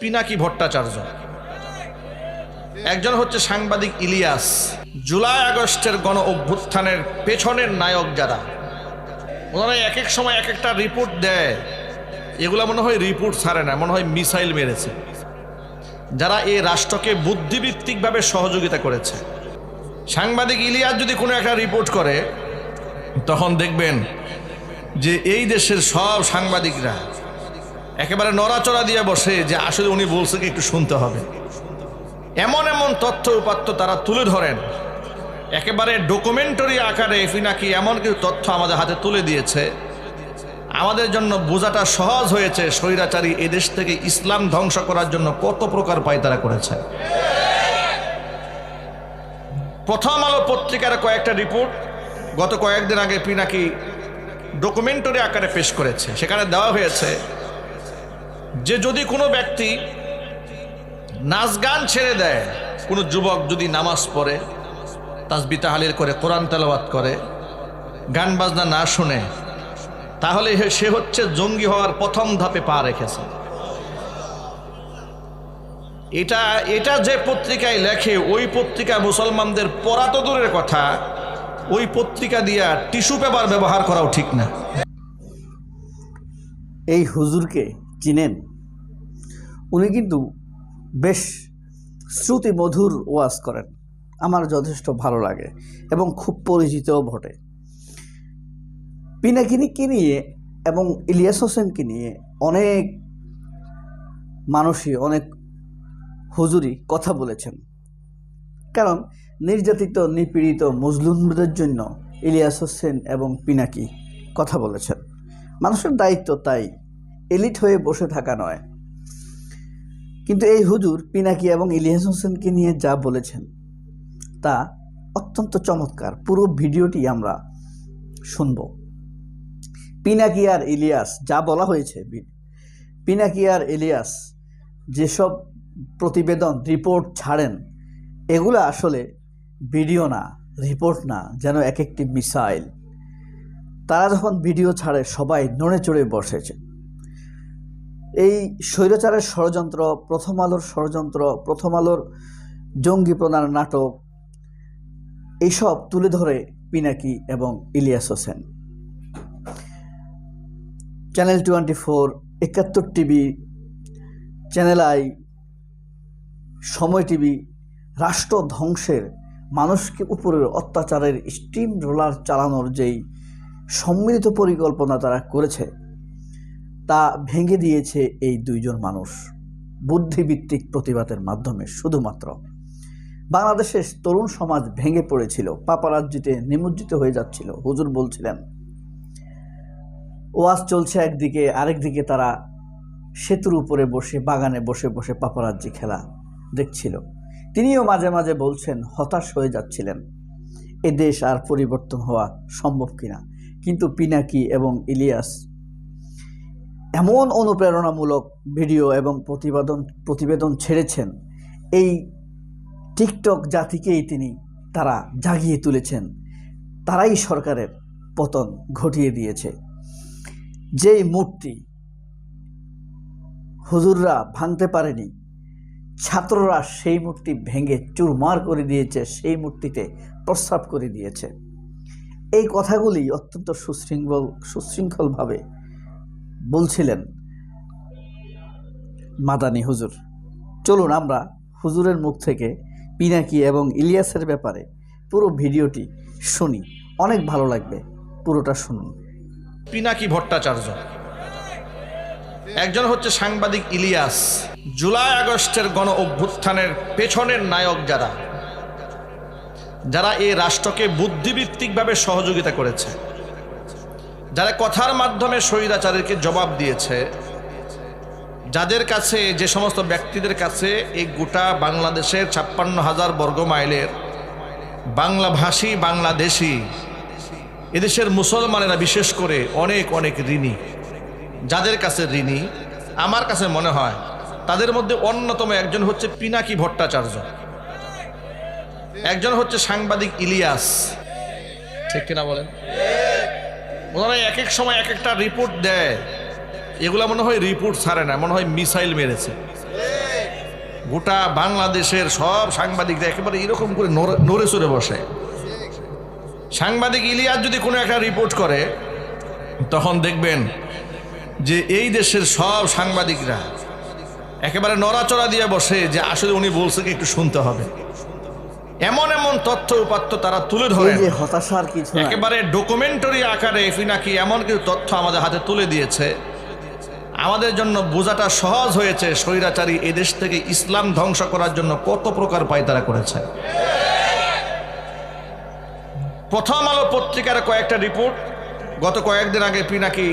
পিনাকি ভট্টাচার্য। একজন হচ্ছে সাংবাদিক ইলিয়াস। জুলাই আগস্টের গণ অভ্যুত্থানের পেছনের নায়ক যারা, ওনারা এক এক সময় এক একটা রিপোর্ট দেয়। এগুলো মনে হয় রিপোর্ট ছাড়ে না, মনে হয় মিসাইল মেরেছে। যারা এই রাষ্ট্রকে বুদ্ধিভিত্তিকভাবে সহযোগিতা করেছে। সাংবাদিক ইলিয়াস যদি কোনো একটা রিপোর্ট করে, তখন দেখবেন যে এই দেশের সব সাংবাদিকরা একেবারে নড়াচড়া দিয়ে বসে যে আসলে উনি বলছে কি একটু শুনতে হবে। এমন এমন তথ্য উপাত্ত তারা তুলে ধরেন। একেবারে ডকুমেন্টারি আকারে নাকি এমন কিছু তথ্য আমাদের হাতে তুলে দিয়েছে। আমাদের জন্য বোঝাটা সহজ হয়েছে, স্বৈরাচারী এদেশ থেকে ইসলাম ধ্বংস করার জন্য কত প্রকার পায়তারা করেছে। প্রথম আলো পত্রিকার কয়েকটা রিপোর্ট গত কয়েকদিন আগে পিনাকি ডকুমেন্টারি আকারে পেশ করেছে। সেখানে দেওয়া হয়েছে যে যদি কোনো ব্যক্তি নাচ গান ছেড়ে দেয়, কোনো যুবক যদি নামাজ পড়ে তাসবি তাহালিল করে, কোরআন তেলাওয়াত করে, গান বাজনা না শুনে, তাহলে সে হচ্ছে জঙ্গি হওয়ার প্রথম ধাপে পা রেখেছে। এটা এটা যে পত্রিকায় লেখে, ওই পত্রিকা মুসলমানদের পড়া তো দূরের কথা, ওই পত্রিকা দিয়া টিস্যু পেপার ব্যবহার করাও ঠিক না। এই হুজুরকে চিনেন। উনি কিন্তু বেশ শ্রুতি মধুর ওয়াজ করেন। আমার যথেষ্ট ভালো লাগে এবং খুব পরিচিতও বটে। পিনাকিনিকে নিয়ে এবং ইলিয়াস হোসেনকে নিয়ে অনেক মানুষই, অনেক হুজুরি কথা বলেছেন। কারণ নির্যাতিত, নিপীড়িত মজলুমদের জন্য ইলিয়াস হোসেন এবং পিনাকি কথা বলেছেন। মানুষের দায়িত্ব তাই। এলিট হয়ে বসে থাকা নয়। কিন্তু এই হুজুর পিনাকি এবং ইলিয়াস হোসেনকে নিয়ে যা বলেছেন, তা অত্যন্ত চমৎকার। পুরো ভিডিওটি আমরা শুনব। পিনাকি আর ইলিয়াস, যা বলা হয়েছে, পিনাকি আর ইলিয়াস যেসব প্রতিবেদন, রিপোর্ট ছাড়েন, এগুলো আসলে ভিডিও না, রিপোর্ট না, যেন এক একটি মিসাইল। তারা যখন ভিডিও ছাড়ে, সবাই নড়ে চড়ে বসেছে। এই স্বৈরাচারের ষড়যন্ত্র, প্রথম আলোর ষড়যন্ত্র, প্রথম আলোর জঙ্গি প্রণার নাটক, এইসব তুলে ধরে পিনাকি এবং Elias Hossain. Channel twenty four, Ekattor TV, channel I, Somoy TV, রাষ্ট্র ধ্বংসের, মানুষকে উপরের অত্যাচারের স্টিম রোলার চালানোর যেই সম্মিলিত পরিকল্পনা তারা করেছে তা ভেঙে দিয়েছে এই দুইজন মানুষ। বুদ্ধিভিত্তিক প্রতিবাদের মাধ্যমে শুধুমাত্র। বাংলাদেশের তরুণ সমাজ ভেঙে পড়েছিল, পাপারাজ্জিতে নিমজ্জিত হয়ে যাচ্ছিল, হুজুর বলছিলেন। ওয়াজ চলছে একদিকে আরেকদিকে তারা সেতুর উপরে বসে, বাগানে বসে বসে পাপারাজ্জি খেলা দেখছিল। তিনিও মাঝে মাঝে বলছেন, হতাশ হয়ে যাচ্ছিলেন, এ দেশ আর পরিবর্তন হওয়া সম্ভব কিনা? কিন্তু পিনাকি এবং ইলিয়াস এমন অনুপ্রেরণামূলক ভিডিও এবং প্রতিবেদন প্রতিবেদন ছেড়েছেন। এই টিকটক জাতিকেই তিনি তারা জাগিয়ে তুলেছেন। তারাই সরকারের পতন ঘটিয়ে দিয়েছে। যেই মূর্তি হুজুররা ভাঙতে পারেনি, ছাত্ররা সেই মূর্তি ভেঙে চুরমার করে দিয়েছে, সেই মূর্তিতে প্রস্রাব করে দিয়েছে। এই কথাগুলি অত্যন্ত সুশৃঙ্খল, সুশৃঙ্খলভাবে বলছিলেন, মাদানি হুজুর, চলুন আমরা হুজুরের মুখ থেকে পিনাকি এবং ইলিয়াসের ব্যাপারে পুরো ভিডিওটি শুনি। অনেক ভালো লাগবে, পুরোটা শুনুন। পিনাকি ভট্টাচার্য, একজন হচ্ছে সাংবাদিক ইলিয়াস, জুলাই আগস্টের গণ অভ্যুত্থানের পেছনের নায়ক যারা যারা এই রাষ্ট্রকে বুদ্ধিভিত্তিকভাবে সহযোগিতা করেছে। যারা কথার মাধ্যমে স্বৈরাচারীকে জবাব দিয়েছে, যাদের কাছে, যে সমস্ত ব্যক্তিদের কাছে এই গোটা বাংলাদেশের ছাপ্পান্ন হাজার বর্গ মাইলের বাংলাভাষী বাংলাদেশি, এদেশের মুসলমানেরা বিশেষ করে অনেক অনেক ঋণী, যাদের কাছে ঋণী, আমার কাছে মনে হয় তাদের মধ্যে অন্যতম একজন হচ্ছে পিনাকি ভট্টাচার্য। একজন হচ্ছে সাংবাদিক ইলিয়াস। ঠিক কিনা বলেন? ওনারা এক এক সময় এক একটা রিপোর্ট দেয়। এগুলা মনে হয় রিপোর্ট ছাড়ে না, মনে হয় মিসাইল মেরেছে। গোটা বাংলাদেশের সব সাংবাদিকরা একেবারে এরকম করে নড়ে- চড়ে বসে। সাংবাদিক ইলিয়াস যদি কোনো একটা রিপোর্ট করে, তখন দেখবেন যে এই দেশের সব সাংবাদিকরা একেবারে নড়াচড়া দিয়ে বসে যে আসলে উনি বলছে কি একটু শুনতে হবে। এমন এমন তথ্য উপাত্ত তারা তুলে ধরেন। যে হতাশার কিছু একেবারে ডকুমেন্টারি আকারে এফি নাকি এমন কিছু তথ্য আমাদের হাতে তুলে দিয়েছে। আমাদের জন্য বোঝাটা সহজ হয়েছে স্বৈরাচারী এদেশ থেকে ইসলাম ধ্বংস করার জন্য কত প্রকার পায় তারা করেছে। প্রথম আলো পত্রিকার কয়েকটা রিপোর্ট গত কয়েকদিন আগে পিনাকি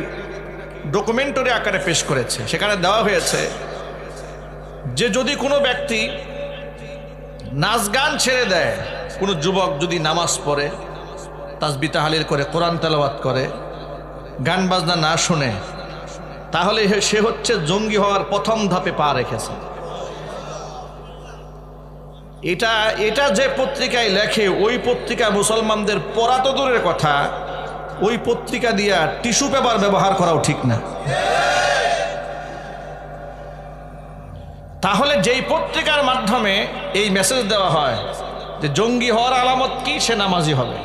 ডকুমেন্টারি আকারে পেশ করেছে। সেখানে দেওয়া হয়েছে যে যদি কোনো ব্যক্তি নাচ গান ছেড়ে দেয়। কোনো যুবক যদি নামাজ পড়ে, তাজবি তাহালিল করে, কোরআন তেলাওয়াত করে, গান বাজনা না শুনে, তাহলে সে হচ্ছে জঙ্গি হওয়ার প্রথম ধাপে পা রেখেছে। এটা এটা যে পত্রিকায় লেখে, ওই পত্রিকা মুসলমানদের পড়া তো দূরের কথা, ওই পত্রিকা দিয়া টিস্যু পেপার ব্যবহার করাও ঠিক না। তাহলে যেই পত্রিকার মাধ্যমে এই মেসেজ দেওয়া হয় যে জঙ্গি হওয়ার আলামত কি সে নামাজি হবে।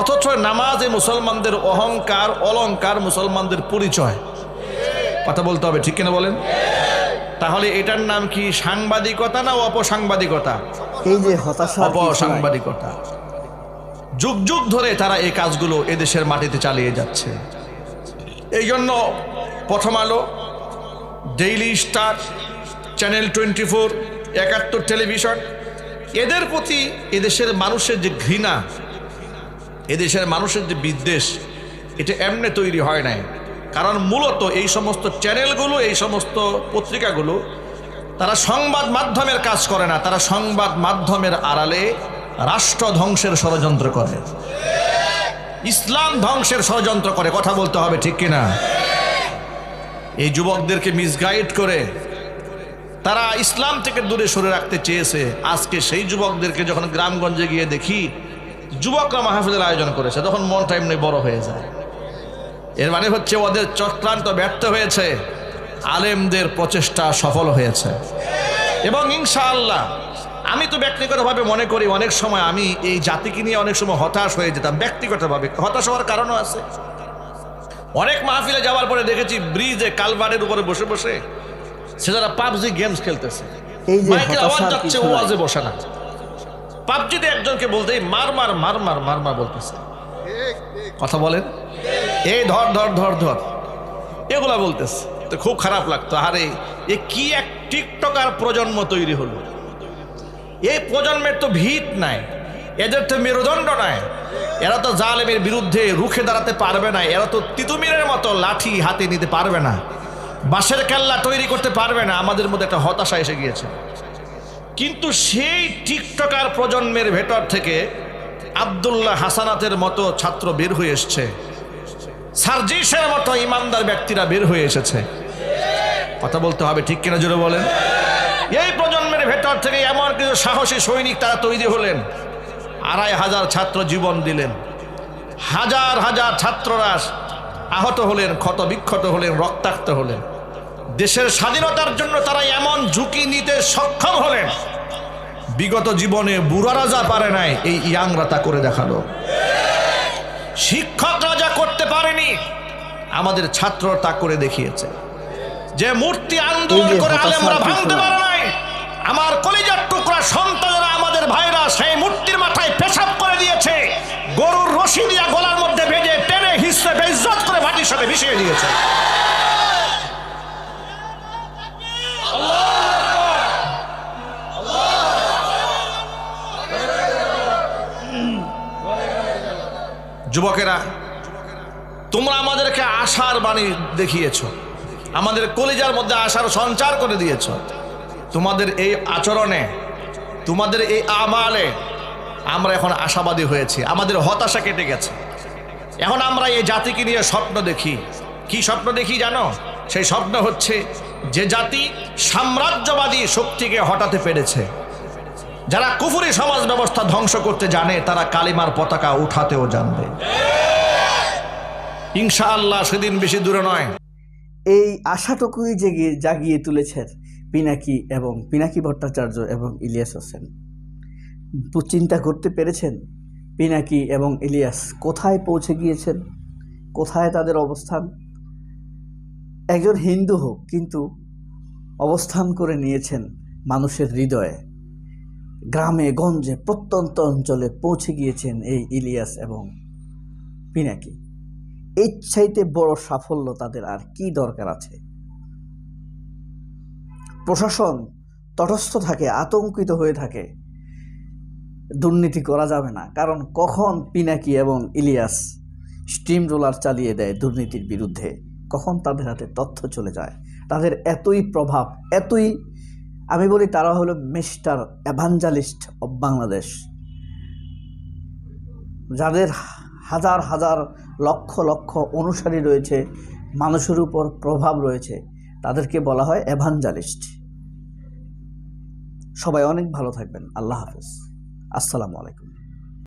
অথচ নামাজে মুসলমানদের অহংকার অলংকার মুসলমানদের পরিচয়। কথা বলতে হবে ঠিক কিনা বলেন? তাহলে এটার নাম কি সাংবাদিকতা না অপসাংবাদিকতা? এই যে অপসাংবাদিকতা। যুগ যুগ ধরে তারা এই কাজগুলো এদেশের মাটিতে চালিয়ে যাচ্ছে। এই জন্য Prothom Alo Daily Star channel twenty four Ekattor television এদের প্রতি এদেশের মানুষের যে ঘৃণা, এদেশের মানুষের যে বিদ্বেষ, এটা এমনি তৈরি হয় নাই। কারণ মূলত এই সমস্ত চ্যানেলগুলো এই সমস্ত পত্রিকাগুলো, তারা সংবাদ মাধ্যমের কাজ করে না। তারা সংবাদ মাধ্যমের আড়ালে রাষ্ট্র ধ্বংসের ষড়যন্ত্র করে। ইসলাম ধ্বংসের ষড়যন্ত্র করে। কথা বলতে হবে ঠিক কিনা? এই যুবকদেরকে মিসগাইড করে তারা ইসলাম থেকে দূরে সরে রাখতে চেয়েছে। আজকে সেই যুবকদেরকে যখন গ্রামগঞ্জে গিয়ে দেখি, যুবকরা মাহফিলের আয়োজন করেছে, তখন মনটা এমনি বড় হয়ে যায়। এর মানে হচ্ছে ওদের চক্রান্ত ব্যর্থ হয়েছে, আলেমদের প্রচেষ্টা সফল হয়েছে। এবং ইনশাআল্লাহ, আমি তো ব্যক্তিগতভাবে মনে করি অনেক সময় আমি এই জাতিকে নিয়ে অনেক সময় হতাশ হয়ে যেতাম, ব্যক্তিগতভাবে হতাশ হওয়ার কারণও আছে। অনেক মাহফিলে যাওয়ার পরে দেখেছি ব্রিজে কালভারের উপরে বসে বসে সে যারা পাবজি গেমস খেলতেছে। মাইকের আওয়াজ যাচ্ছে ওয়াজে বসে না। পাবজিতে একজনকে বলতে মার মার মার মার মার মার বলতেছে। কথা বলেন? এই ধর ধর ধর ধর। এগুলা বলতেছে। তো খুব খারাপ লাগতো। আরে এ কি এক টিকটকার প্রজন্ম তৈরি হলো? এই প্রজন্মের তো ভিত নাই। এদের তো মেরুদণ্ড নাই। এরা তো জালেমের বিরুদ্ধে রুখে দাঁড়াতে পারবে না, এরা তো তিতুমিরের মতো লাঠি হাতে নিতে পারবে না, বাঁশের কেল্লা তৈরি করতে পারবে না, আমাদের মধ্যে একটা হতাশা এসে গিয়েছে। কিন্তু সেই টিকটকার প্রজন্মের ভেতর থেকে আবদুল্লাহ হাসানাতের মতো ছাত্র বের হয়ে এসছে। সার্জিসের মতো ইমানদার ব্যক্তিরা বের হয়ে এসেছে। কথা বলতে হবে, ঠিক কিনা জোরে বলেন? এই প্রজন্মের ভেতর থেকে এমন কিছু সাহসী সৈনিক তারা তৈরি হলেন আড়াই হাজার ছাত্র জীবন দিলেন। হাজার হাজার ছাত্ররা আহত হলেন ক্ষত বিক্ষত হলেন রক্তাক্ত হলেন। দেশের স্বাধীনতার জন্য তারা এমন ঝুঁকি নিতে সক্ষম হলেন। বিগত জীবনে বুড়ারা যা পারে নাই এই ইয়াংরা তা করে দেখাল। শিক্ষকরা যা করতে পারেনি আমাদের ছাত্র তা করে দেখিয়েছে। যে মূর্তি আন্দোলন করে আলেমরা ভাঙতে পারে সাথে দিয়েছে যুবকেরা, তোমরা আমাদেরকে আশার বাণী দেখিয়েছ। আমাদের কলিজার মধ্যে আশার সঞ্চার করে দিয়েছ। তোমাদের এই আচরণে, তোমাদের এই আমালে আমরা এখন আশাবাদী হয়েছি। আমাদের হতাশা কেটে গেছে। এখন আমরা এই জাতিকে নিয়ে স্বপ্ন দেখি। কি স্বপ্ন দেখি জানো? সেই স্বপ্ন হচ্ছে যে জাতি সাম্রাজ্যবাদী শক্তিকে হটাতে পেরেছে। যারা কুফুরি সমাজ ব্যবস্থা ধ্বংস করতে জানে, তারা কালিমার পতাকা উঠাতেও জানবে। ইনশাআল্লাহ সেদিন বেশি দূরে নয়। এই আশাটুকুই জেগে, জাগিয়ে তুলেছেন পিনাকি এবং পিনাকি ভট্টাচার্য এবং ইলিয়াস হোসেন। চিন্তা করতে পেরেছেন? পিনাকি এবং ইলিয়াস কোথায় পৌঁছে গিয়েছেন? কোথায় তাদের অবস্থান? একজন হিন্দু হোক, কিন্তু অবস্থান করে নিয়েছেন মানুষের হৃদয়ে। গ্রামে, গঞ্জে, প্রত্যন্ত অঞ্চলে পৌঁছে গিয়েছেন এই ইলিয়াস এবং পিনাকি। এই চাইতে বড় সাফল্য তাদের আর কি দরকার আছে? প্রশাসন তটস্থ থাকে, আতঙ্কিত হয়ে থাকে। দুর্নীতি করা যাবে না। কারণ কখন পিনাকি এবং ইলিয়াস স্টিম রোলার চালিয়ে দেয় দুর্নীতির বিরুদ্ধে? কখন তাদের হাতে তথ্য চলে যায়? তাদের এতই প্রভাব, এতই, আমি বলি তারা হলো মিস্টার অ্যাভাঞ্জালিস্ট অব বাংলাদেশ। যাদের হাজার হাজার, লক্ষ লক্ষ অনুসারী রয়েছে, মানুষের উপর প্রভাব রয়েছে, তাদেরকে বলা হয় অ্যাভাঞ্জালিস্ট সবাই অনেক ভালো থাকবেন। আল্লাহ হাফেজ। আসসালামু আলাইকুম।